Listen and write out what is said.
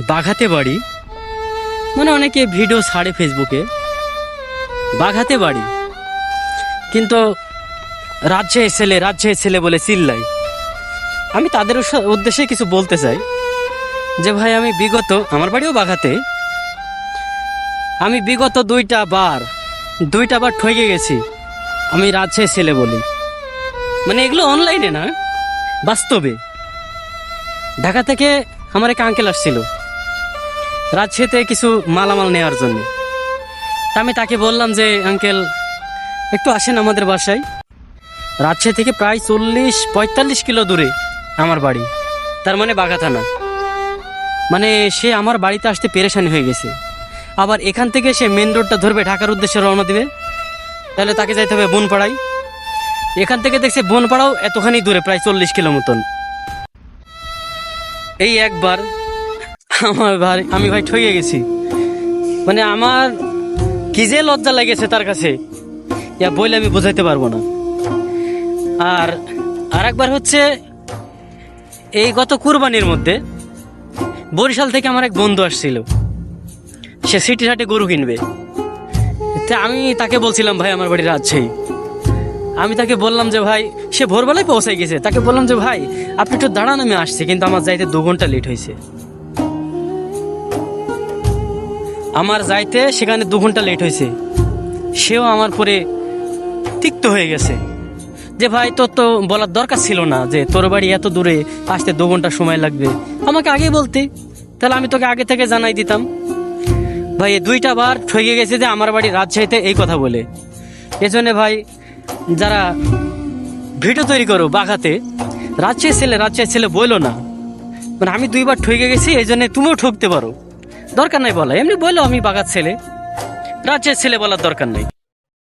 বাঘাতে বাড়ি? মানে অনেকে ভিডিও ছাড়ে ফেসবুকে বাঘাতে বাড়ি? কিন্তু রাজ্যে ছেলে রাজ্যে ছেলে বলে চিল্লাই আমি তাদের উদ্দেশ্যে কিছু বলতে চাই। যে ভাই, আমি বিগত, আমার বাড়িও বাঘাতে। আমি বিগত দুইটা বার দুইটা বার ঠকে গেছি। আমি রাজশাহী ছেলে বলি। মানে এগুলো অনলাইনে না? বাস্তবে। ঢাকা থেকে আমার এক আঙ্কেল আসছিল। রাজশাহীতে কিছু মালামাল নেওয়ার জন্য। আমি তাকে বললাম যে, আঙ্কেল, একটু আসেন আমাদের বাসায়। রাজশাহী থেকে প্রায় চল্লিশ, পঁয়তাল্লিশ কিলো দূরে আমার বাড়ি। তার মানে বাঘা থানা। মানে সে আমার বাড়িতে আসতে পেরেশানি হয়ে গেছে। আবার এখান থেকে সে মেন রোডটা ধরবে ঢাকার উদ্দেশ্যে রওনা দিবে। তাহলে তাকে যাইতে হবে বনপাড়ায়। এখান থেকে দেখছে বনপাড়াও এতখানি দূরে, প্রায় চল্লিশ কিলো মতন। এই একবার আমার ভাই আমি ভাই ঠকে গেছি। মানে আমার কি যে লজ্জা লেগেছে তার কাছে, ইয়া বলে আমি বোঝাইতে পারব না। আর আরেকবার হচ্ছে, এই গত কুরবানির মধ্যে বরিশাল থেকে আমার এক বন্ধু আসছিল। সে সিটি হাটে গরু কিনবে। তা আমি তাকে বলছিলাম, ভাই, আমার বাড়ি রাজশাহী। আমি তাকে বললাম যে, ভাই, সে ভোরবেলায় পৌঁছাই গেছে। তাকে বললাম যে, ভাই, আপনি একটু দাঁড়ান, আমি আসছি। কিন্তু আমার যাইতে দু ঘণ্টা লেট হয়েছে। আমার যাইতে সেখানে দু ঘণ্টা লেট হয়েছে। সেও আমার পরে তিক্ত হয়ে গেছে। যে ভাই, তোর তো বলার দরকার ছিল না যে তোর বাড়ি এত দূরে আসতে দু ঘণ্টা সময় লাগবে। আমাকে আগে বলতে। তাহলে আমি তোকে আগে থেকে জানাই দিতাম। ভাই দুইটা বার ঠকে গেছে যে আমার বাড়ি রাজশাহীতে এই কথা বলে। এজন্য ভাই, যারা ভিডিও তৈরি করো বাঘাতে, রাজশাহী ছেলে রাজশাহী ছেলে বইলো না। মানে আমি দুইবার ঠকে গেছি এই জন্যে তুমিও ঠকতে পারো। দরকার নাই বলা। এমনি বলল আমি বাগার ছেলে। রাজ্যের ছেলে বলার দরকার নাই।